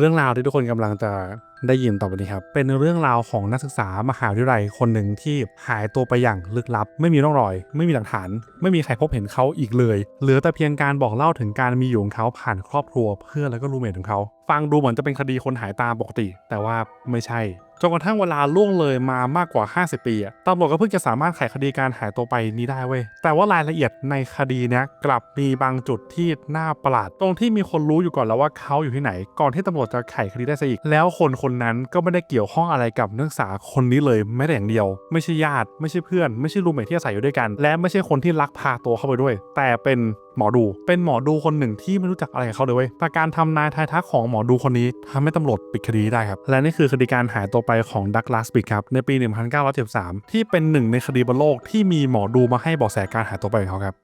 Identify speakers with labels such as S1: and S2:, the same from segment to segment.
S1: เรื่องราวที่ทุกคนกำลังจะได้ยินต่อไปนี้ครับ เป็นเรื่องราวของนักศึกษามหาวิทยาลัยคนหนึ่งที่หายตัวไปอย่างลึกลับ ไม่มีร่องรอย ไม่มีหลักฐาน ไม่มีใครพบเห็นเขาอีกเลย เหลือแต่เพียงการบอกเล่าถึงการมีอยู่ของเขาผ่านครอบครัวเพื่อนแล้วก็รูเมทของเขา ฟังดูเหมือนจะเป็นคดีคนหายตามปกติ แต่ว่าไม่ใช่ จนกระทั่งเวลาล่วงเลยมามากกว่า 50 ปีอะตำรวจก็เพิ่งจะสามารถไขคดีการหายตัวไปนี้ได้เว้ย แต่ว่ารายละเอียดในคดีเนี้ยกลับมีบางจุดที่น่าประหลาด ตรงที่มีคนรู้อยู่ก่อนแล้วว่าเขาอยู่ที่ไหน ก่อนที่ตำรวจจะไขคดีได้ซะอีก แล้วคนคนนั้นก็ไม่ได้เกี่ยวข้องอะไรกับนักศึกษาคนนี้เลยแม้แต่อย่างเดียว ไม่ใช่ญาติ ไม่ใช่เพื่อน ไม่ใช่รูมเมทที่อาศัยอยู่ด้วยกัน และไม่ใช่คนที่ลักพาตัวเข้าไปด้วย แต่เป็นหมอดู เป็นหมอดูคนหนึ่งที่ไม่รู้จักอะไรกับเขาเลยเว้ยแต่การทำนายทายทักของหมอดูคนนี้ทำให้ตำรวจปิดคดีได้ครับ และนี่คือคดีการหายตัวไปของดักลาสปิกครับ ในปี 1973 ที่เป็นหนึ่งในคดีบนโลกที่มีหมอดูมาให้เบาะแสการหายตัวไปของเขาครับ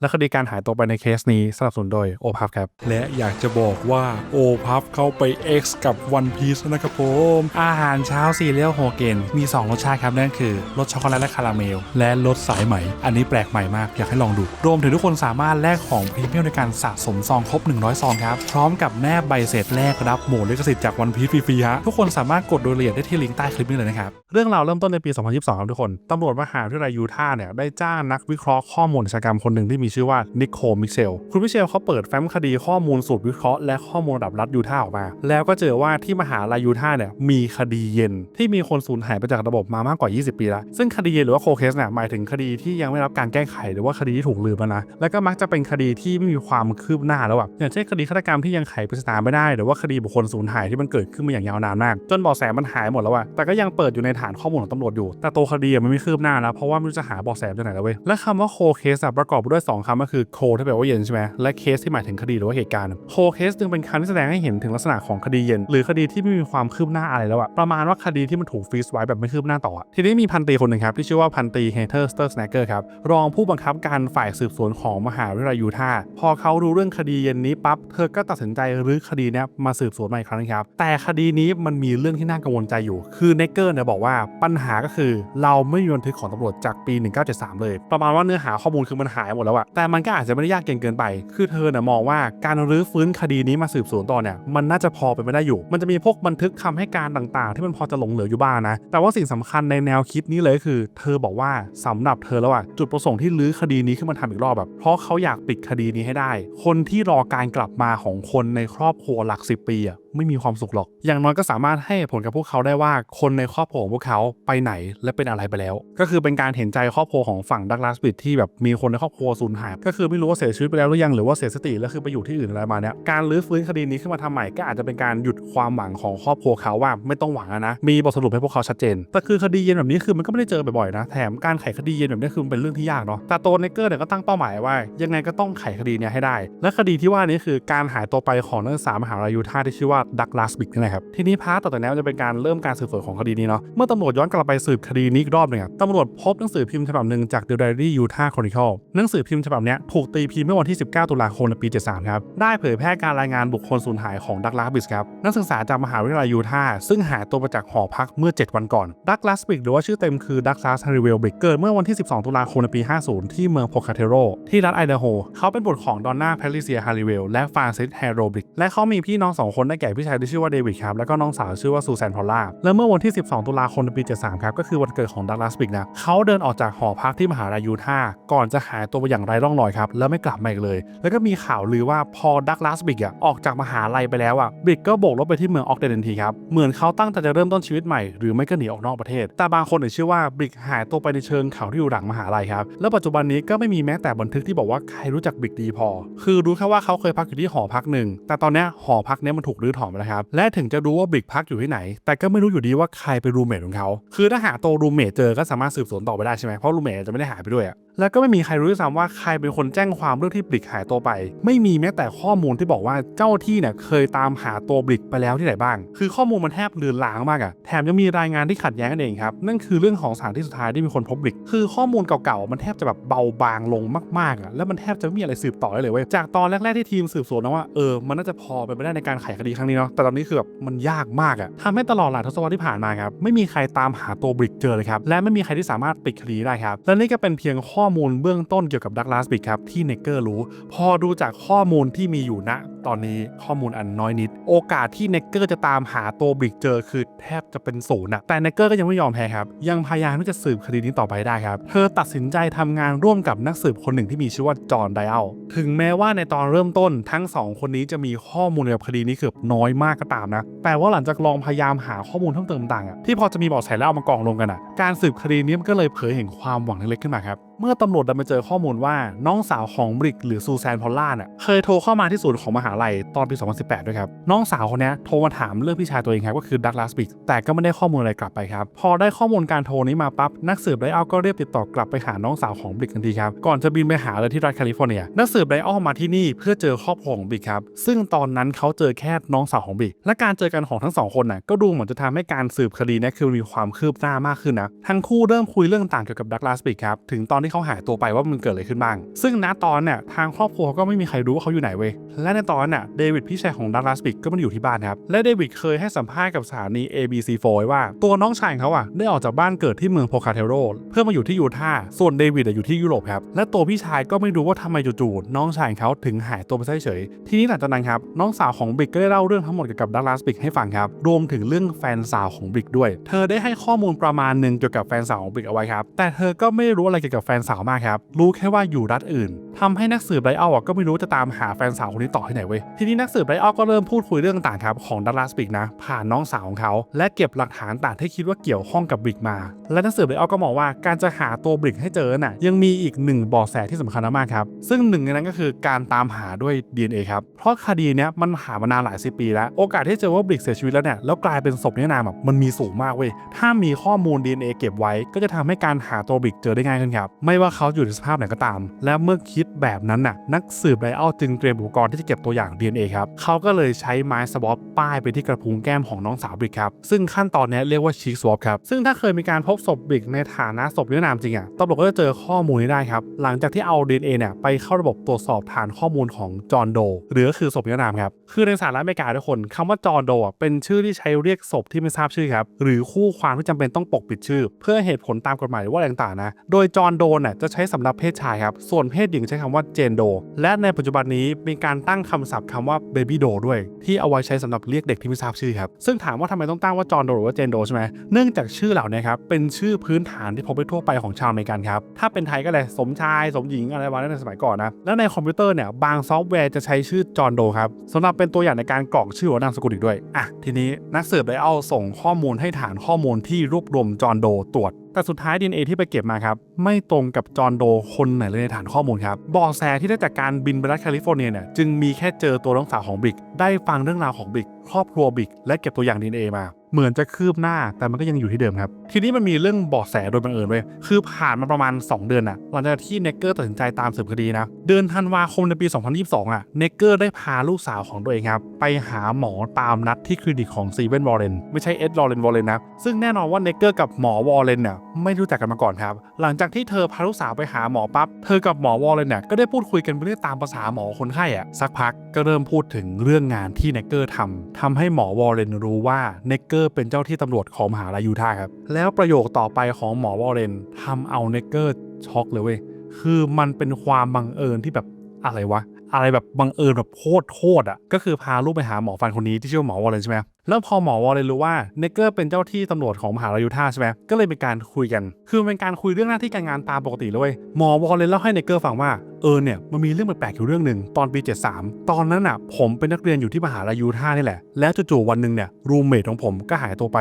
S1: และคดีการหายตัวไปในเคสนี้สนับสนุนโดยโอพับครับ และอยากจะบอกว่าโอพับเข้าไป X กับ One Piece นะครับผม อาหารเช้าซีเรียลโฮเกนมี 2 รสชาติครับ นั่นคือรสช็อกโกแลตและคาราเมล และรสสายไหม อันนี้แปลกใหม่มาก อยากให้ลองดู รวมถึงทุกคนสามารถแลกของพรีเมียมในการสะสมซองครบ 100 ซองครับ พร้อมกับแนบใบเสร็จแลกรับโหมดลิขสิทธิ์จาก One Piece ฟรีๆฮะทุกคนสามารถกดโดยละเอียดได้ที่ลิงก์ใต้คลิปนี้เลยนะครับเรื่องราวเริ่มต้นในปี 2022 ครับทุกคนตำรวจมหาวิทยาลัยยูทาห์เนี่ยได้จ้างนักวิเคราะห์ข้อมูลอาชญากรรมคนหนึ่งที่มีชื่อว่านิโคลมิเชลคุณมิเชลเขาเปิดแฟ้มคดีข้อมูลสูตรวิเคราะห์และข้อมูลระดับรัฐยูทาห์ออกมา แล้วก็เจอว่าที่มหาลัยยูทาห์เนี่ยมีคดีเย็น ที่มีคนสูญหายไปจากระบบมามากกว่า 20 ปีแล้ว ซึ่งคดีเย็นหรือว่าโคเคสเนี่ยหมายถึงคดีที่ยังไม่รับการแก้ไขหรือว่าคดีที่ถูกลืมนะแล้วก็มักจะเป็นคดีที่ไม่มีความคืบหน้าแล้วอะอย่างเช่นคดีฆาตกรรมที่ยังไขปริศนาไม่ได้หรือว่าคดีบุคคลสูญหายที่มันเกิดขึ้นมาอย่างยาวนานมาก จนเบาะแสมันหายหมดแล้วอะแต่ก็ยังเปิดอยู่ในฐานข้อมูลของตำรวจอยู่ แต่ตัวคดีมันไม่คืบหน้าแล้วเพราะว่าไม่รู้จะหาเบาะแสจากไหนแล้วเว้ยและคำว่าโคเคสประกอบด้วยสองคำก็คือโคที่แปลว่าเย็นใช่ไหมและเคสที่หมายถึงคดีหรือว่าเหตุการณ์โคเคสจึงเป็นคำที่แสดงให้เห็นถึงลักษณะของคดีเย็น หรือคดีที่ไม่มีความคืบหน้าอะไรแล้วอะประมาณว่าคดีที่มันถูกฟรีซไว้แบบไม่คืบหน้าต่อ ทีนี้มีพันตีคนหนึ่งครับที่ชื่อว่าพันตีเฮเทอร์สเตอร์สแนกเกอร์ครับรองผู้บังคับการฝ่ายสืบสวนของมหาวิทยาลัยยูทาห์พอเขารู้เรื่องคดีเย็นนี้ปั๊บเธอก็ตัดสินใจรื้อคดีนี้มาสืบสวนใหม่ครั้งครับแต่คดีนี้มันมีเรื่องที่น่ากังวลใจอยู่ คือเนเกอร์เนี่ยบอกว่าปัญหาก็คือเราไม่มีบันทึกของตำรวจจากปี 1973 เลย ประมาณว่าเนื้อหาข้อมูลคือมันหายหมดแล้วอะแต่มันก็อาจจะไม่ได้ยากเกินเกินไป คือเธอเนี่ยมองว่าการรื้อฟื้นคดีนี้มาสืบสวนต่อเนี่ยมันน่าจะพอเป็นไปได้อยู่ มันจะมีพวกบันทึกคำให้การต่างๆ ที่มันพอจะหลงเหลืออยู่บ้างนะ แต่ว่าสิ่งสำคัญในแนวคิดนี้เลยคือ เธอบอกว่าสำหรับเธอแล้วอะจุดประสงค์ที่รื้อคดีนี้ขึ้นมาทำอีกรอบแบบเพราะเขาอยากปิดคดีนี้ให้ได้ คนที่รอการกลับมาของคนในครอบครัวหลักสิบปีอะไม่มีความสุขหรอก อย่างน้อยก็สามารถให้ผลกับพวกเขาได้ว่าคนในครอบครัวของพวกเขาไปไหนและเป็นอะไรไปแล้ว ก็คือเป็นการเห็นใจครอบครัวของฝั่งดักลาสบิดที่แบบมีคนในครอบครัวสูญหาย ก็คือไม่รู้ว่าเสียชีวิตไปแล้วหรือยังหรือว่าเสียสติแล้วคือไปอยู่ที่อื่นอะไรมาเนี้ยการรื้อฟื้นคดีนี้ขึ้นมาทำใหม่ก็อาจจะเป็นการหยุดความหวังของครอบครัวเขาว่าไม่ต้องหวังนะมีบทสรุปให้พวกเขาชัดเจนแต่คือคดีเย็นแบบนี้คือมันก็ไม่ได้เจอบ่อยๆนะแถมการไขคดีเย็นแบบนี้คือมันเป็นเรื่องที่ยากเนาะแต่ตัวเนเกอร์เนี่ยก็ตั้งเป้าหมายว่า ยังไงก็ต้องไขคดีเนี้ยให้ได้ และคดีที่ว่านี้คือการหายตัวไปของนักศึกษามหาวิทยาลัยยูทาห์ที่ชื่อว่าดักลาสบิกนี่แหละครับทีนี้พาร์ตต่อจากนี้จะเป็นการเริ่มการสืบสวนของคดีนี้เนาะเมื่อตำรวจย้อนกลับไปสืบคดีนี้อีกรอบหนึ่งตำรวจพบหนังสือพิมพ์ฉบับหนึ่งจาก The Diary Utah Chronicle หนังสือพิมพ์ฉบับนี้ถูกตีพิมพ์เมื่อวันที่ 19 ตุลาคมในปี 73 ครับ ได้เผยแพร่การรายงานบุคคลสูญหายของดักลาสบิกครับ นักศึกษาจากมหาวิทยาลัยยูทาห์ซึ่งหายตัวไปจากหอพักเมื่อ 7 วันก่อน ดักลาสบิกหรือว่าชื่อเต็มคือดักลาสฮาริเวลบิกเกิดเมื่อวันที่ 12 ตุลาคมในปี 50 ที่เมืองโพคาเทโรที่รัฐไอเดโฮ เขาเป็นบุตรของดอนน่าแพทริเซียฮาริเวลและฟรานซิสแฮโรบิกและเขามีพี่น้องสองคนได้แก่พี่ชายที่ชื่อว่าเดวิดครับแล้วก็น้องสาวชื่อว่าซูแซนพอลล่าและเมื่อวันที่ 12 ตุลาคมปี 73 ครับก็คือวันเกิดของดักลาสบิกนะเขาเดินออกจากหอพักที่มหาลัยยูทาห์ก่อนจะหายตัวไปอย่างไร้ร่องรอยครับแล้วไม่กลับมาอีกเลย แล้วก็มีข่าวลือว่าพอดักลาสบิกอะออกจากมหาลัยไปแล้วอะบิกก็โบกรถไปที่เมืองออกเดนทันทีครับเหมือนเขาตั้งใจจะเริ่มต้นชีวิตใหม่หรือไม่ก็หนีออกนอกประเทศ แต่บางคนเนี่ยเชื่อว่าบิกหายตัวไปในเชิงเขาที่อยู่หลังมหาลัยครับแล้วปัจจุบันนี้ก็ไม่มีแม้แต่บันทึกที่บอกว่าใครรู้จักบิกดีพอ คือรู้แค่ว่าเขาเคยพักอยู่ที่หอพักหนึ่งแต่ตอนนี้หอพักนี้มันถูกรื้อถอนไปแล้วครับและถึงจะรู้ว่าบิกพักอยู่ที่ไหน แต่ก็ไม่รู้อยู่ดีว่าใครเป็นรูเมทของเขาคือถ้าหาตัวรูเมทเจอก็สามารถสืบสวนต่อไปได้ใช่ไหมเพราะรูเมทจะไม่ได้หายไปด้วยอะแล้วก็ไม่มีใครรู้ด้วยซ้ำว่าใครเป็นคนแจ้งความเรื่องที่บลิกหายตัวไป ไม่มีแม้แต่ข้อมูลที่บอกว่าเจ้าที่เนี่ยเคยตามหาตัวบลิกไปแล้วที่ไหนบ้าง คือข้อมูลมันแทบเลือนลางมากอะแถมยังมีรายงานที่ขัดแย้งกันเองครับ นั่นคือเรื่องของสถานที่สุดท้ายที่มีคนพบบลิก คือข้อมูลเก่าๆ มันแทบจะแบบเบาบางลงมากๆอะแล้วมันแทบจะไม่มีอะไรสืบต่อได้เลยเว้ย จากตอนแรกๆที่ทีมสืบสวนนะว่า เออ มันน่าจะพอเป็นไปได้ในการไขคดีครั้งนี้เนาะ แต่ตอนนี้คือแบบมันยากมากอะทำให้ตลอดหลายทศวรรษที่ผ่านมาครับ ไม่มีใครตามหาตัวบริกเจอเลยครับ และไม่มีใครที่สามารถปิดคดีได้ครับ และนี่ก็เป็นเพียงข้อข้อมูลเบื้องต้นเกี่ยวกับดักลาสบิกครับที่เนเกอร์รู้ พอดูจากข้อมูลที่มีอยู่ณตอนนี้ข้อมูลอันน้อยนิด โอกาสที่เนเกอร์จะตามหาตัวบริกเจอคือแทบจะเป็นศูนย์อะแต่เนเกอร์ก็ยังไม่ยอมแพ้ครับ ยังพยายามที่จะสืบคดีนี้ต่อไปได้ครับ เธอตัดสินใจทำงานร่วมกับนักสืบคนหนึ่งที่มีชื่อว่าจอห์นไดอัลถึงแม้ว่าในตอนเริ่มต้นทั้งสองคนนี้จะมีข้อมูลเกี่ยวกับคดีนี้เกือบน้อยมากก็ตามนะแต่ว่าหลังจากลองพยายามหาข้อมูลเพิ่มเติมต่างๆที่พอจะมีเบาะแสแล้วเอามากองรวมกันอะการสืบคดีนี้มันก็เลยเผยเห็นความหวังเล็กๆขึ้นมาครับ เมื่อตำรวจดันไปเจอข้อมูลว่าน้องสาวของบริกหรือซูแซนพอลล่าเนี่ยเคยโทรเข้ามาที่ศูนย์ของมหาลัยตอนปี 2018 ด้วยครับ น้องสาวคนเนี้ยโทรมาถามเรื่องพี่ชายตัวเองครับก็คือดักลาสบิกแต่ก็ไม่ได้ข้อมูลอะไรกลับไปครับ พอได้ข้อมูลการโทรนี้มาปั๊บนักสืบไดอัลก็เรียบติดต่อกลับไปหาน้องสาวของบริกทันทีครับก่อนจะบินไปหาเลยที่รัฐแคลิฟอร์เนียนักสืบไดอัลมาที่นี่เพื่อเจอครอบครัวของบริกครับซึ่งตอนนั้นเขาเจอแค่น้องสาวของบริกและการเจอกันของทั้งสองคนน่ะก็ดูเหมือนจะทำให้การสืบคดีนี้คือมีความคืบหน้ามากขึ้นนะทั้งคู่เริ่มคุยเรื่องต่างเกี่ยวกับดักลาสบิกครับถึงตอนที่เขาหายตัวไปว่ามันเกิดอะไรขึ้นบ้าง ซึ่งณตอนเนี่ยทางครอบครัวก็ไม่มีใครรู้ว่าเขาอยู่ไหนเว้ยและในตอนน่ะเดวิดพี่ชายของดักลาสบิกก็ไมันอยู่ที่บ้านครับและเดวิดเคยให้สัมภาษณ์กับสถานี ABC4 ว้ว่าตัวน้องชายของเขาอะได้ออกจากบ้านเกิดที่เมืองโพคาเทโรเพื่อมาอยู่ที่ยูทาห์ส่วนเดวิดอยู่ที่ยุโรปครับและตัวพี่ชายก็ไม่รู้ว่าทำไมจู่ๆน้องชายเขาถึงหายตัวไปเฉยๆทีนี้หลังจากนั้นครับน้องสาวของบิกก็ได้เล่าเรื่องทั้งหมดเกี่ยวกับดักลาสบิกให้ฟังครับรวมถึงเรื่องแฟนสาวของบิกด้วย เธอได้ให้ข้อมูลประมาณหนึ่งเกี่ยวกับแฟนสาวของบิกเอาไว้ครับแต่เธอก็ไม่รู้อะไรเกี่ยวกับแฟนสาวมากครับ รู้แค่ว่าอยู่รัฐอื่นทำให้นักสืบไบอัลอะก็ไม่รู้จะตามหาแฟนสาวคนนี้ต่อที่ไหนเว้ย ทีนี้นักสืบไบอัลก็เริ่มพูดคุยเรื่องต่างๆครับของดักลาสบิกนะ ผ่านน้องสาวของเขา และเก็บหลักฐานต่างที่คิดว่าเกี่ยวข้องกับบิกมา และนักสืบไบอัลก็มองว่าการจะหาตัวบิกให้เจอน่ะยังมีอีกหนึ่งเบาะแสที่สำคัญมากๆครับ ซึ่งหนึ่งในนั้นก็คือการตามหาด้วย DNA ครับ เพราะคดีเนี้ยมันหามานานหลายสิบปีแล้ว โอกาสที่เจอว่าบิกเสียชีวิตแล้วเนี่ย แล้วกลายเป็นศพนิรนามแบบมันมีสูงมากเว้ย ถ้ามีข้อมูล DNA เก็บไว้ ก็จะทำให้การหาตัวบิกเจอได้ง่ายขึ้นครับ ไไม่ว่าเขาอยู่ในสภาพไหนก็ตาม และเมื่อคิดแบบนั้นน่ะนักสืบไบอัลจึงเตรียมอุปกรณ์ที่จะเก็บตัวอย่าง DNA ครับเขาก็เลยใช้ไม้สวอปป้ายไปที่กระพุ้งแก้มของน้องสาวบิกครับซึ่งขั้นตอนนี้เรียกว่าชีกสวอปครับซึ่งถ้าเคยมีการพบศพบิกในฐานะศพนิรนามจริงอะตำรวจก็จะเจอข้อมูลนี้ได้ครับหลังจากที่เอา DNA เนี่ยไปเข้าระบบตรวจสอบฐานข้อมูลของจอห์นโด หรือก็คือศพนิรนามครับคือในสหรัฐอเมริกาทุกคนคำว่าจอห์นโดอะเป็นชื่อที่ใช้เรียกศพที่ไม่ทราบชื่อครับหรือคู่ความที่จำเป็นต้องปกปิดชื่อ เพื่อเหตุผลตามกฎหมายหรือว่าอะไรต่างๆนะโดยจอห์นโดเนี่ยจะใช้สำหรับเพศชายครับ ส่วนเพศหญิงใช้คำว่าเจนโด และในปัจจุบันนี้มีการตั้งคำศัพท์คำว่าเบบี้โดด้วย ที่เอาไว้ใช้สำหรับเรียกเด็กที่ไม่ทราบชื่อครับ ซึ่งถามว่าทำไมต้องตั้งว่าจอห์นโดหรือว่าเจนโดใช่ไหมเนื่องจากชื่อเหล่านี้ครับเป็นชื่อพื้นฐานที่พบได้ทั่วไปของชาวอเมริกันครับถ้าเป็นไทยก็เลยสมชายสมหญิงอะไรวะในสมัยก่อนนะแล้วในคอมพิวเตอร์เนี่ยบางซอฟต์แวร์จะใช้ชื่อจอห์นโดครับสำหรับเป็นตัวอย่างในการกรอกชื่อหรือนามสกุลอีกด้วยอะทีนี้นักสืบได้เอาส่งข้อมูลให้ฐานข้อมูลที่รวบรวมจอนโดตรวจ แต่สุดท้าย DNA ที่ไปเก็บมาครับ ไม่ตรงกับจอห์นโดคนไหนเลยในฐานข้อมูลครับบอแสที่ได้จากการบินไปรัฐแคลิฟอร์เนียเนี่ยจึงมีแค่เจอตัวน้องสาวของบิก ได้ฟังเรื่องราวของบิก ครอบครัวบิก และเก็บตัวอย่าง DNA มา เหมือนจะคืบหน้าแต่มันก็ยังอยู่ที่เดิมครับ ทีนี้มันมีเรื่องเบาะแสโดยบังเอิญเว้ยคือผ่านมาประมาณ 2 เดือนน่ะหลังจากที่เนกเกอร์ตัดสินใจตามสืบคดีนะ เดือนธันวาคมในปี 2022อะเนกเกอร์ได้พาลูกสาวของตัวเองครับไปหาหมอตามนัดที่คลินิกของซีเวนวอร์เรนไม่ใช่เอ็ดลอเรนวอร์เรนนะ ซึ่งแน่นอนว่าเนกเกอร์กับหมอวอร์เรนเนี่ยไม่รู้จักกันมาก่อนครับ หลังจากที่เธอพาลูกสาวไปหาหมอปั๊บเธอกับหมอวอร์เรนเนี่ยก็ได้พูดคุยกันไปเรื่องตามภาษาหมอคนไข้อะสักพักก็เริ่มพูดถึงเรื่องงานที่เนเกอร์ทำทำให้หมอวอร์เรนรู้ว่าเนเกอร์เป็นเจ้าที่ตำรวจของมหาลัยยูทาห์ครับ แล้วประโยคต่อไปของหมอวอร์เรนทำเอาเนกเกอร์ช็อกเลยเว้ย คือมันเป็นความบังเอิญที่แบบอะไรวะ อะไรแบบบังเอิญแบบโคตรโคตรอะก็คือพาลูกไปหาหมอฟันคนนี้ที่ชื่อหมอวอร์เรนใช่ไหมแล้วพอหมอวอร์เรนรู้ว่าเนเกอร์เป็นเจ้าที่ตำรวจของมหาลัยยูทาใช่ไหมก็เลยเป็นการคุยกัน คือเป็นการคุยเรื่องหน้าที่การงานตามปกติเลยหมอวอร์เรนเล่าให้เนเกอร์ฟังว่าเออเนี่ยมันมีเรื่องแปลกๆอยู่เรื่องหนึ่งตอนปี 73 ตอนนั้นอะผมเป็นนักเรียนอยู่ที่มหาลัยยูทานี่แหละแล้วจู่ๆวันหนึ่งเนี่ยรูมเมทของผมก็หายตัวไป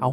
S1: เอ้า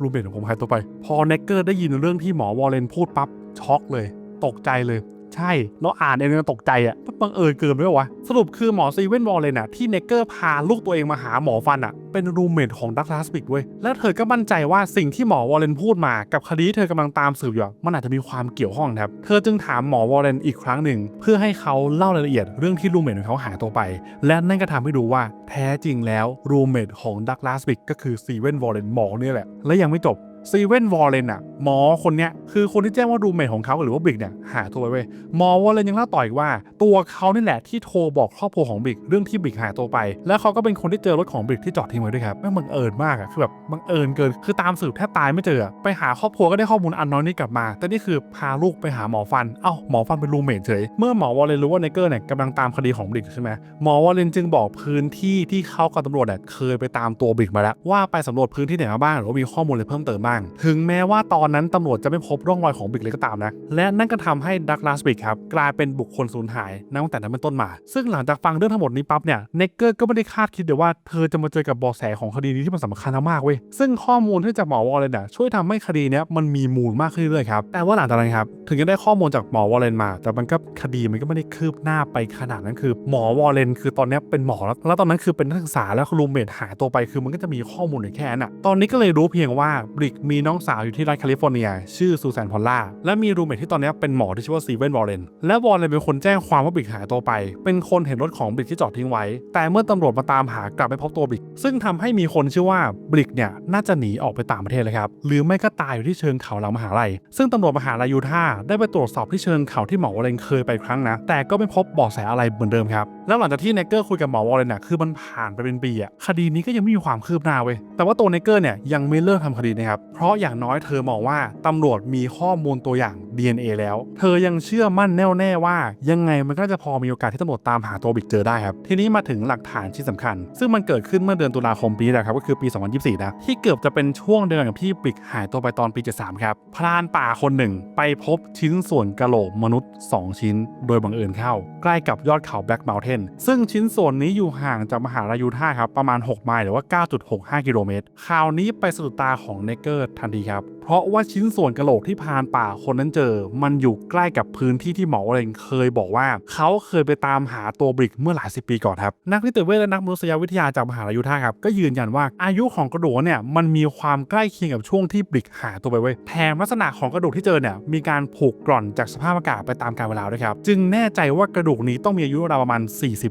S1: รูมเมทของผมหายตัวไป พอเนเกอร์ได้ยินเรื่องที่หมอวอร์เรนพูดปั๊บช็อกเลย ตกใจเลย ใช่ เราอ่านเองยังตกใจอะบังเอิญเกินไปวะ สรุปคือหมอซีเว่นวอลเลนอะที่เนเกอร์พาลูกตัวเองมาหาหมอฟันอะ เป็นรูเมทของดักลาสบิกเว้ย แล้วเธอก็มั่นใจว่าสิ่งที่หมอวอลเลนพูดมากับคดีเธอกำลังตามสืบอยู่ มันอาจจะมีความเกี่ยวข้องครับ เธอจึงถามหมอวอลเลนอีกครั้งหนึ่ง เพื่อให้เขาเล่ารายละเอียดเรื่องที่รูเมทของเขาหายตัวไป และนั่นก็ทำให้ดูว่าแท้จริงแล้วรูเมทของดักลาสบิกก็คือซีเว่นวอลเลนหมอเนี่ยแหละ และยังไม่จบ ซีเว่นวอลเลนอะหมอคนเนี้ยคือคนที่แจ้งว่ารูเมทของเขาหรือว่าบิกเนี่ยหายตัวไปเว้ยหมอวอลเลนยังเล่าต่ออีกว่า ตัวเขานี่แหละที่โทรบอกครอบครัวของบิกเรื่องที่บิกหายตัวไป แล้วเขาก็เป็นคนที่เจอรถของบิกที่จอดทิ้งไว้ด้วยครับแม่งบังเอิญมากอะคือแบบบังเอิญเกินคือตามสืบแทบตายไม่เจอไปหาครอบครัวก็ได้ข้อมูลอันน้อยนี้กลับมา แต่นี่คือพาลูกไปหาหมอฟันเอ้าหมอฟันเป็นรูเมทเฉยเมื่อหมอวอลเลนรู้ว่าไนเกอร์เนี่ยกำลังตามคดีของบิกใช่ไหมหมอวอลเลนจึงบอกพื้นที่ที่เขากับตำรวจเนี่ยเคยไปตามตัวบิกมาแล้วว่าไปสำรวจพื้นที่ไหนมาบ้างหรือว่ามีข้อมูลอะไรเพิ่มเติมบ้างถึงแม้ว่าตอนนั้นตำรวจจะไม่พบร่องรอยของบิกเลยก็ตามนะ และนั่นก็ทำให้ดักลาสบิกครับกลายเป็นบุคคลสูญหายนับตั้งแต่นั้นเป็นต้นมา ซึ่งหลังจากฟังเรื่องทั้งหมดนี้ปั๊บเนี่ยเนเกอร์ก็ไม่ได้คาดคิดเลยว่าเธอจะมาเจอกับเบาะแสของคดีนี้ที่มันสำคัญมากเว้ยซึ่งข้อมูลที่จากหมอวอลเลนอะช่วยทำให้คดีเนี้ยมันมีมูลมากขึ้นเรื่อยๆครับแต่ว่าหลังจากนั้นครับถึงจะได้ข้อมูลจากหมอวอลเลนมา แต่มันก็คดีมันก็ไม่ได้คืบหน้าไปขนาดนั้นคือ หมอวอลเลนคือตอนนี้เป็นหมอแล้วแล้วตอนนั้นคือเป็นนักศึกษาแล้วรูมเมทหายตัวไปคือมันก็จะมีข้อมูลแค่นั้นอะตอนนี้ก็เลยรู้เพียงว่าบริกมีน้องสาวอยู่ที่รัฐแคลิฟอร์เนีย ชื่อซูแซนพอลล่า และมีรูมเมทที่ตอนนี้เป็นหมอที่ชื่อว่าซีเวนวอร์เรนและวอร์เรนเป็นคนแจ้งความว่าบิกหายตัวไป เป็นคนเห็นรถของบิกที่จอดทิ้งไว้ แต่เมื่อตำรวจมาตามหากลับไม่พบตัวบิก ซึ่งทำให้มีคนเชื่อว่าบิกเนี่ยน่าจะหนีออกไปต่างประเทศเลยครับหรือไม่ก็ตายอยู่ที่เชิงเขาหลังมหาลัย ซึ่งตำรวจมหาลัยยูทาห์ได้ไปตรวจสอบที่เชิงเขาที่หมอวอร์เรนเคยไปครั้งนะแต่ก็ไม่พบเบาะแสอะไรเหมือนเดิมครับแล้วหลังจากที่เนเกอร์คุยกับหมอวอร์เรนน่ะคือมันผ่านไปเป็นปีอะคดีนี้ก็ยังไม่มีความคืบหน้าเว้ยแต่ว่าตัวเนเกอร์เนี่ยยังไม่เลิกทำคดีนะครับเพราะอย่างน้อยเธอมองว่าตำรวจมีข้อมูลตัวอย่าง DNA แล้ว เธอยังเชื่อมั่นแน่วแน่ว่า ยังไงมันก็จะพอมีโอกาสที่ตำรวจตามหาตัวบิกเจอได้ครับ ทีนี้มาถึงหลักฐานที่สำคัญ ซึ่งมันเกิดขึ้นเมื่อเดือนตุลาคมปีนี้แหละครับก็คือปี 2024 นะ ที่เกือบจะเป็นช่วงเดือนกับที่บิกหายตัวไปตอนปี 73 ครับพรานป่าคนหนึ่ง ไปพบชิ้นส่วนกะโหลกมนุษย์ 2 ชิ้น โดยบังเอิญเข้า ใกล้กับยอดเขาแบล็กเมลเทนซึ่งชิ้นส่วนนี้อยู่ห่างจากมหาลัยยูท่าครับประมาณ 6 ไมล์หรือว่า 9.65 กิโลเมตรข่าวนี้ไปสะดุดตาของเนเกอร์ทันทีครับ เพราะว่าชิ้นส่วนกระโหลกที่พานป่าคนนั้นเจอ มันอยู่ใกล้กับพื้นที่ที่หมอเองเคยบอกว่า เขาเคยไปตามหาตัวบริกเมื่อหลายสิบปีก่อนครับ นักนิติเวชและนักมนุษยวิทยาจากมหาลัยยูทาครับก็ยืนยันว่าอายุของกระดูกเนี่ยมันมีความใกล้เคียงกับช่วงที่บริกหายตัวไปเว้แถมลักษณะของกระดูกที่เจอเนี่ยมีการผูกกร่อนจากสภาพอากาศไปตามกาลเวลาด้วยครับจึงแน่ใจว่ากระดูกนี้ต้องมีอายุราวประมาณ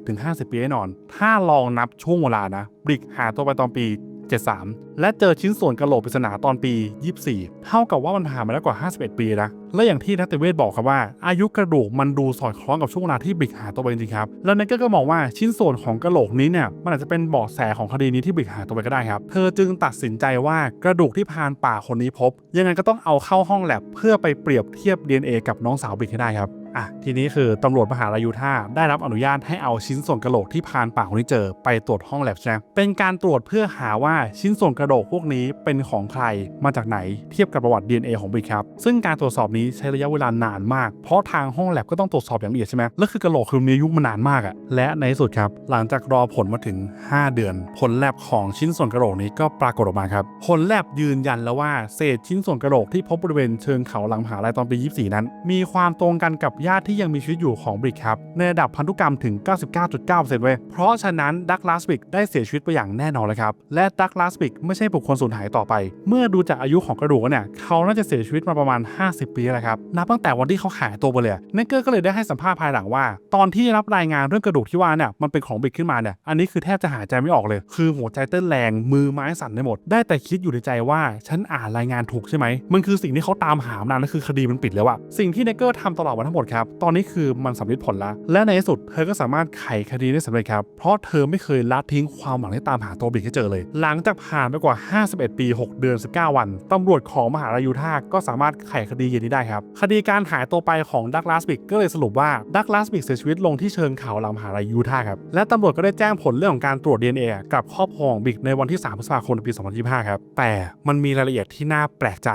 S1: 40-50 ปีแน่นอน ถ้าลองนับช่วงเวลานะบริกหายตัวไปตอนปี 73และเจอชิ้นส่วนกระโหลกปริศนาตอนปี 24 เท่ากับว่ามันผ่านมาแล้วกว่า 51 ปีนะ และอย่างที่นักติเวชบอกครับว่า อายุกระดูกมันดูสอดคล้องกับช่วงเวลาที่บริกหาตัวไปจริงครับ แล้วนักก็มองว่าชิ้นส่วนของกระโหลกนี้เนี่ย มันอาจจะเป็นเบาะแสของคดีนี้ที่บริกหาตัวไปก็ได้ครับ เธอจึงตัดสินใจว่ากระดูกที่พานป่าคนนี้พบ ยังไงก็ต้องเอาเข้าห้องแลบเพื่อไปเปรียบเทียบ DNA กับน้องสาวบริกให้ได้ครับอะทีนี้คือตำรวจมหาลัยยูทาได้รับอนุญาตให้เอาชิ้นส่วนกระโหลกที่พานป่าคนนี้เจอ ไปตรวจห้องแลบใช่ไหมเป็นการตรวจเพื่อหาว่าชิ้นส่วนกระโหลกพวกนี้เป็นของใครมาจากไหนเทียบกับประวัติ DNA ของบิกครับซึ่งการตรวจสอบนี้ใช้ระยะเวลานานมาก เพราะทางห้องแลบก็ต้องตรวจสอบอย่างละเอียดใช่ไหมแล้วคือกระโหลกคือมีอายุมานานมากอะและในที่สุดครับหลังจากรอผลมาถึง 5 เดือน ผลแลบของชิ้นส่วนกระโหลกนี้ก็ปรากฏออกมาครับผลแลบยืนยันแล้วว่าเศษชิ้นส่วนกระโหลกที่พบบริเวณเชิงเขาหลังมหาลัยตอนปี 24 นั้น มีความตรงกันกับญาติที่ยังมีชีวิตอยู่ของบริกครับในระดับพันธุกรรมถึง 99.9%เว้ยเพราะฉะนั้นดักลาสบิกได้เสียชีวิตไปอย่างแน่นอนเลยครับและดักลาสบิกไม่ใช่บุคคลสูญหายต่อไป เมื่อดูจากอายุของกระดูกเนี่ยเขาน่าจะเสียชีวิตมาประมาณ 50 ปีแล้วครับนับตั้งแต่วันที่เขาหายตัวไปเลยเนเกอร์ก็เลยได้ให้สัมภาษณ์ภายหลังว่า ตอนที่รับรายงานเรื่องกระดูกที่ว่าเนี่ยมันเป็นของบริกขึ้นมาเนี่ยอันนี้คือแทบจะหายใจไม่ออกเลย คือหัวใจเต้นแรงมือไม้สั่นได้หมด ได้แต่คิดอยู่ในใจว่าฉันอ่านรายงานถูกใช่ไหมมันคือสิ่งที่เขาตามหามานานนั่นคือคดีมันปิดแล้วอะสิ่งที่เนเกอร์ทำตลอดวันทั้งหมดครับตอนนี้คือมันสำเร็จผลละและในที่สุดเธอก็สามารถไขคดีได้สำเร็จครับเพราะเธอไม่เคยละทิ้งความหวังที่ตามหาตัวบริกให้เจอเลย หลังจากผ่านไปกว่า 51 ปี 6 เดือน 19 วัน ตำรวจของมหาลัยยูทาห์ก็สามารถไขคดีเย็นนี้ได้ครับ คดีการหายตัวไปของดักลาสบิกก็เลยสรุปว่าดักลาสบิกเสียชีวิตลงที่เชิงเขาหลังมหาลัยยูทาห์ครับ และตำรวจก็ได้แจ้งผลเรื่องของการตรวจ DNA กับครอบครองบิกในวันที่ 3 พฤษภาคมปี 2025 ครับ แต่มันมีรายละเอียดที่น่าแปลกใจ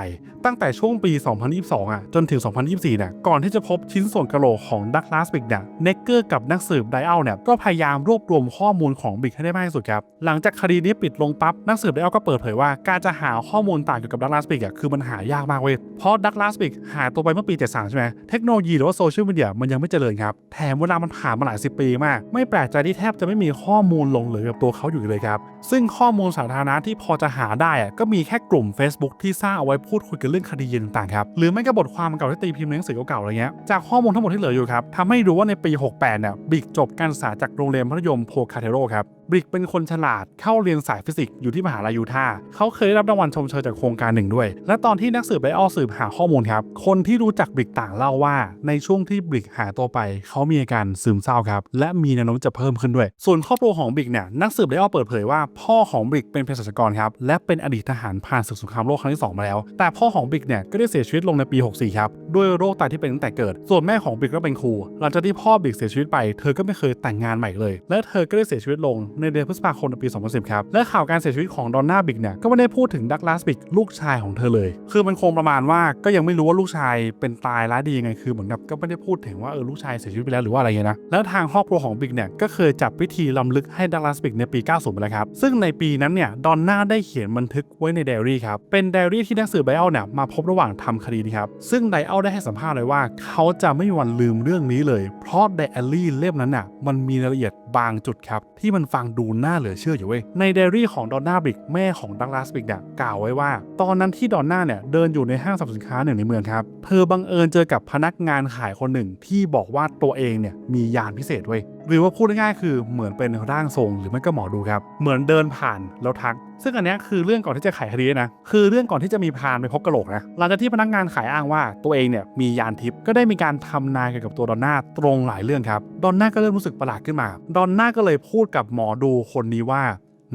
S1: ตั้งแต่ช่วงปี 2022 อะ จนถึง 2024 เนี่ย ก่อนที่จะพบชิ้นส่วนกะโหลกของดักลาสบิกเนี่ย เนกเกอร์กับนักสืบไดอัลเนี่ย ก็พยายามรวบรวมข้อมูลของบิกให้ได้มากที่สุดครับ หลังจากคดีนี้ปิดลงปั๊บ นักสืบไดอัลก็ก็เปิดเผยว่าการจะหาข้อมูลต่างเกี่ยวกับดักลาสบิกอะคือมันหายากมากเว้ย เพราะดักลาสบิกหายตัวไปเมื่อปี 73 ใช่ไหมเทคโนโลยีหรือว่าโซเชียลมีเดียมันยังไม่เจริญครับ แถมเวลามันผ่านมาหลายสิบปีมาก ไม่แปลกใจที่แทบจะไม่มีข้อมูลลงเหลือกับตัวเขาอยู่เลยครับ ซึ่งข้อมูลสาธารณะที่พอจะหาได้อะก็มีแค่กลุ่ม Facebook ที่สร้างเอาไว้พูดคุยกันเรื่องคดีต่างๆครับหรือไม่ก็บทความเก่าที่ตีพิมพ์ในหนังสือเก่าๆอะไรเงี้ยจากข้อมูลทั้งหมดที่เหลืออยู่ครับทำให้รู้ว่าในปี 68เนี่ยบิกจบการศึกษาจากโรงเรียนมัธยมโพคาเทโรครับ บริกเป็นคนฉลาดเข้าเรียนสายฟิสิกส์อยู่ที่มหาลัยยูทาห์เขาเคยได้รับรางวัลชมเชยจากโครงการหนึ่งด้วย และตอนที่นักสืบไบออสืบหาข้อมูลครับ คนที่รู้จักบริกต่างเล่าว่า ในช่วงที่บริกหายตัวไป เขามีอาการซึมเศร้าครับ และมีแนวโน้มจะเพิ่มขึ้นด้วย ส่วนครอบครัวของบริกเนี่ยนักสืบไบออเปิดเผยว่าพ่อของบริกเป็นเภสัชกรครับและเป็นอดีตทหารผ่านศึกสงครามโลกครั้งที่สองมาแล้ว แต่พ่อของบริกเนี่ยก็ได้เสียชีวิตลงในปี 64 ครับด้วยโรคไตที่เป็นตั้งแต่เกิด ส่วนแม่ของบริกก็เป็นครูหลังจากที่พ่อบริกเสียชีวิตไป เธอก็ไม่เคยแต่งงานใหม่เลย และเธอก็ได้เสียชีวิตลงในเดือนพฤษภาคมปี 2010 ครับ และข่าวการเสียชีวิตของดอนน่าบิกเนี่ย ก็ไม่ได้พูดถึงดักลาสบิกลูกชายของเธอเลย คือมันคงประมาณว่าก็ยังไม่รู้ว่าลูกชายเป็นตายร้ายดียังไง คือเหมือนกับก็ไม่ได้พูดถึงว่าเออลูกชายเสียชีวิตไปแล้วหรือว่าอะไรเงี้ยนะ แล้วทางครอบครัวของบิกเนี่ยก็เคยจับพิธีลำลึกให้ดักลาสบิกในปี 90 ไปแล้วครับ ซึ่งในปีนั้นเนี่ยดอนน่าได้เขียนบันทึกไว้ในไดอารี่ครับ เป็นไดอารี่ที่นักสืบไบอัลเนี่ยมาพบระหว่างทำคดีนี้ครับ ซึ่งไดอัลได้ให้สัมภาษณ์เลยว่า เขาจะไม่มีวันลืมเรื่องนี้เลย เพราะไดอารี่เล่มนั้นน่ะมันมีรายละเอียด บางจุดครับ ที่มันฟังดูน่าเหลือเชื่ออยู่เว้ย ในไดอารี่ของดอนน่าบริกแม่ของดักลาสบริกเนี่ยกล่าวไว้ว่า ตอนนั้นที่ดอนน่าเนี่ยเดินอยู่ในห้างสรรพสินค้าหนึ่งในเมืองครับ เธอบังเอิญเจอกับพนักงานขายคนหนึ่งที่บอกว่าตัวเองเนี่ยมียานพิเศษเว้ย หรือว่าพูดง่ายๆคือเหมือนเป็นร่างทรงหรือไม่ก็หมอดูครับ เหมือนเดินผ่านแล้วทัก ซึ่งอันนี้คือเรื่องก่อนที่จะไขคดีนะ คือเรื่องก่อนที่จะมีพานไปพบกระโหลกนะ หลังจากที่พนักงานขายอ้างว่าตัวเองเนี่ยมียานทิพย์ก็ได้มีการทำนายเกี่ยวกับตัวดอนน่าตรงหลายเรื่องครับ ดอนน่าก็เริ่มรู้สึกประหลาดขึ้นมา ดอนน่าก็เลยพูดกับหมอดูคนนี้ว่า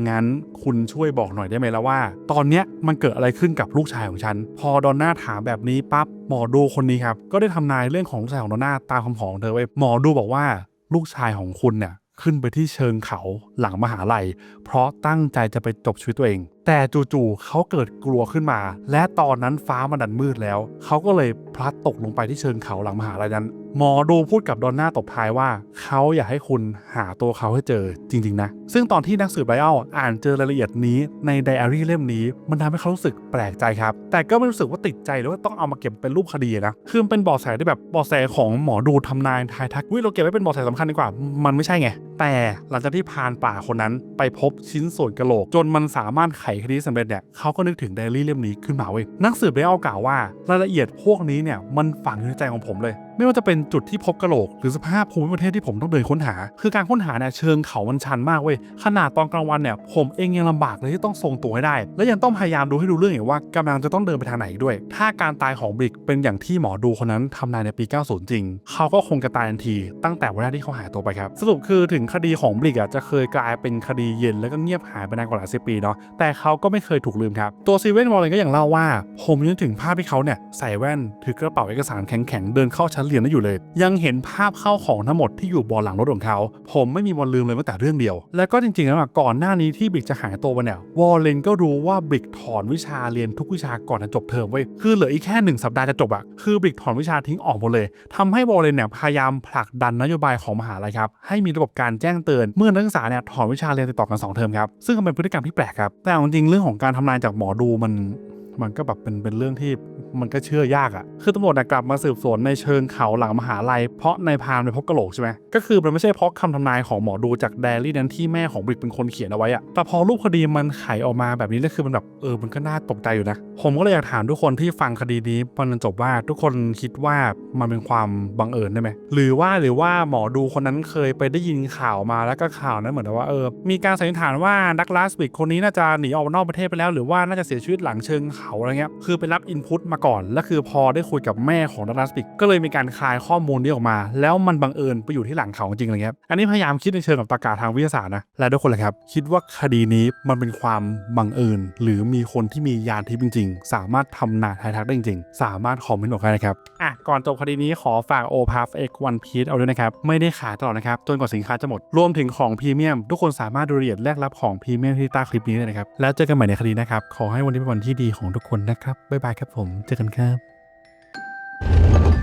S1: งั้นคุณช่วยบอกหน่อยได้ไหมล่ะว่า ตอนเนี้ยมันเกิดอะไรขึ้นกับลูกชายของฉัน พอดอนน่าถามแบบนี้ปั๊บหมอดูคนนี้ครับก็ได้ทำนายเรื่องของลูกชายของดอนน่าตามคำขอของเธอไว้หมอดูบอกว่า ลูกชายของคุณเนี่ยขึ้นไปที่เชิงเขาหลังมหาลัย เพราะตั้งใจจะไปจบชีวิตตัวเอง แต่จู่ๆเขาเกิดกลัวขึ้นมา และตอนนั้นฟ้ามันดันมืดแล้ว เขาก็เลยพลัดตกลงไปที่เชิงเขาหลังมหาลัยนั้น หมอดูพูดกับดอนน่าตบท้ายว่า เขาอยากให้คุณหาตัวเขาให้เจอจริง ๆ นะ ซึ่งตอนที่นักสืบไบอัลอ่านเจอรายละเอียดนี้ในไดอารี่เล่มนี้ มันทำให้เขารู้สึกแปลกใจครับ แต่ก็ไม่รู้สึกว่าติดใจหรือว่าต้องเอามาเก็บเป็นรูปคดีนะ คือมันเป็นเบาะแสที่แบบเบาะแสของหมอดูทำนายทายทักวิเราเก็บไว้เป็นเบาะแสสำคัญดีกว่า มันไม่ใช่ไง แต่หลังจากที่พานป่าคนนั้นไปพบชิ้นส่วนกระโหลกจนมันสามารถไขคดีสำเร็จเนี่ยเขาก็นึกถึงไดอารี่เล่มนี้ขึ้นมาเว้ยนักสืบได้เอากล่าวว่ารายละเอียดพวกนี้เนี่ยมันฝังอยู่ในใจของผมเลย ไม่ว่าจะเป็นจุดที่พบกระโหลก หรือสภาพภูมิประเทศที่ผมต้องเดินค้นหา คือการค้นหาเนี่ยเชิงเขามันชันมากเว้ยขนาดตอนกลางวันเนี่ยผมเองยังลำบากเลยที่ต้องทรงตัวให้ได้ และยังต้องพยายามดูให้ดูเรื่องอีกว่ากำลังจะต้องเดินไปทางไหนอีกด้วย ถ้าการตายของบริกเป็นอย่างที่หมอดูคนนั้นทำนายในปี 90 จริง เขาก็คงจะตายทันทีตั้งแต่วันแรกที่เขาหายตัวไปครับ สรุปคือถึงคดีของบริกอะจะเคยกลายเป็นคดีเย็นแล้วก็เงียบหายไปนานกว่าหลายสิบปีเนาะแต่เขาก็ไม่เคยถูกลืมครับตัวซีเว่นวอลเลนก็ยังเล่าว่า ผมยังนึกถึงภาพที่เขาเนี่ยใส่แว่นถือกระเป๋าเอกสารแข็งๆเดินเข้าชั้นเรียนได้อยู่เลย ยังเห็นภาพเข้าของทั้งหมดที่อยู่บนหลังรถของเขา ผมไม่มีวันลืมเลยแม้แต่เรื่องเดียว และก็จริงๆแล้วก่อนหน้านี้ที่บริกจะหายตัวไปเนี่ยวอลเลนก็รู้ว่าบริกถอนวิชาเรียนทุกวิชาก่อนจะจบเทอมเว้คือเหลืออีกแค่หนึ่งสัปดาห์จะจบอะคือบริกถอนวิชาทิ้งออกหมดเลยทำให้วอลเลนเนี่ยพยายามผลักดันนโยบายของมหาลัยครับให้มีระบบการแจ้งเตือนเมื่อนักศึกษาเนี่ยถอนวิชาเรียนติดต่อกันสองเทอมครับซึ่งเป็นพฤติกรรมที่แปลกครับแต่จริงๆเรื่องของการทำนายจากหมอดูมันมันก็แบบเป็นเป็นเรื่องที่ มันก็เชื่อยากอะ่ะ คือตำรวจกลับมาสืบสวนในเชิงเขาหลังมหาลัย เพราะนายพรานไปพบกระโหลกใช่ไหมก็คือมันไม่ใช่เพราะคำทำนายของหมอดูจากไดอารี่นั้นที่แม่ของบริกเป็นคนเขียนเอาไว้อะแต่พอรูปคดีมันไขออกมาแบบนี้แล้วคือมันแบบเออมันก็น่าตกใจอยู่นะ ผมก็เลยอยากถามทุกคนที่ฟังคดีนี้พอมันจบว่าทุกคนคิดว่ามันเป็นความบังเอิญได้ไหมหรือว่าหรือว่าหมอดูคนนั้นเคยไปได้ยินข่าวมาแล้วก็ข่าวนั้นเหมือนว่าเออมีการสันนิษฐานว่าดักลาสบิกคนนี้น่าจะหนีออกนอกประเทศไปแล้ว หรือว่าน่าจะเสียชีวิตหลังเชิงเขาอะไรเงี้ยคือไปรับอินพุตมาก่อน แล้วคือพอได้คุยกับแม่ของดักลาสบิกก็เลยมีการคลายข้อมูลนี้ออกมา แล้วมันบังเอิญไปอยู่ที่หลังเขาจริงอะไรเงี้ยอันนี้พยายามคิดในเชิงกับตรรกะทางวิทยาศาสตร์นะและทุกคนเลยครับคิดว่าคดีนี้มันเป็นความบังเอิญ หรือมีคนที่มียานทิพย์จริง ๆ สามารถทำนายทายทักได้จริงๆ สามารถคอมเมนต์บอกได้นะครับอะก่อนจบคดีนี้ขอฝาก o p a f X One Piece เอาด้วยนะครับไม่ได้ขายตลอดนะครับจนกว่าสินค้าจะหมดรวมถึงของพรีเมียมทุกคนสามารถดูรายละเอียดแลกรับของพรีเมียมที่ใต้คลิปนี้เลยนะครับแล้วเจอกันใหม่ในคดีนะครับขอให้วันนี้เป็นวันที่ดีของทุกคนนะครับบ๊ายบายครับผมจอกันครับ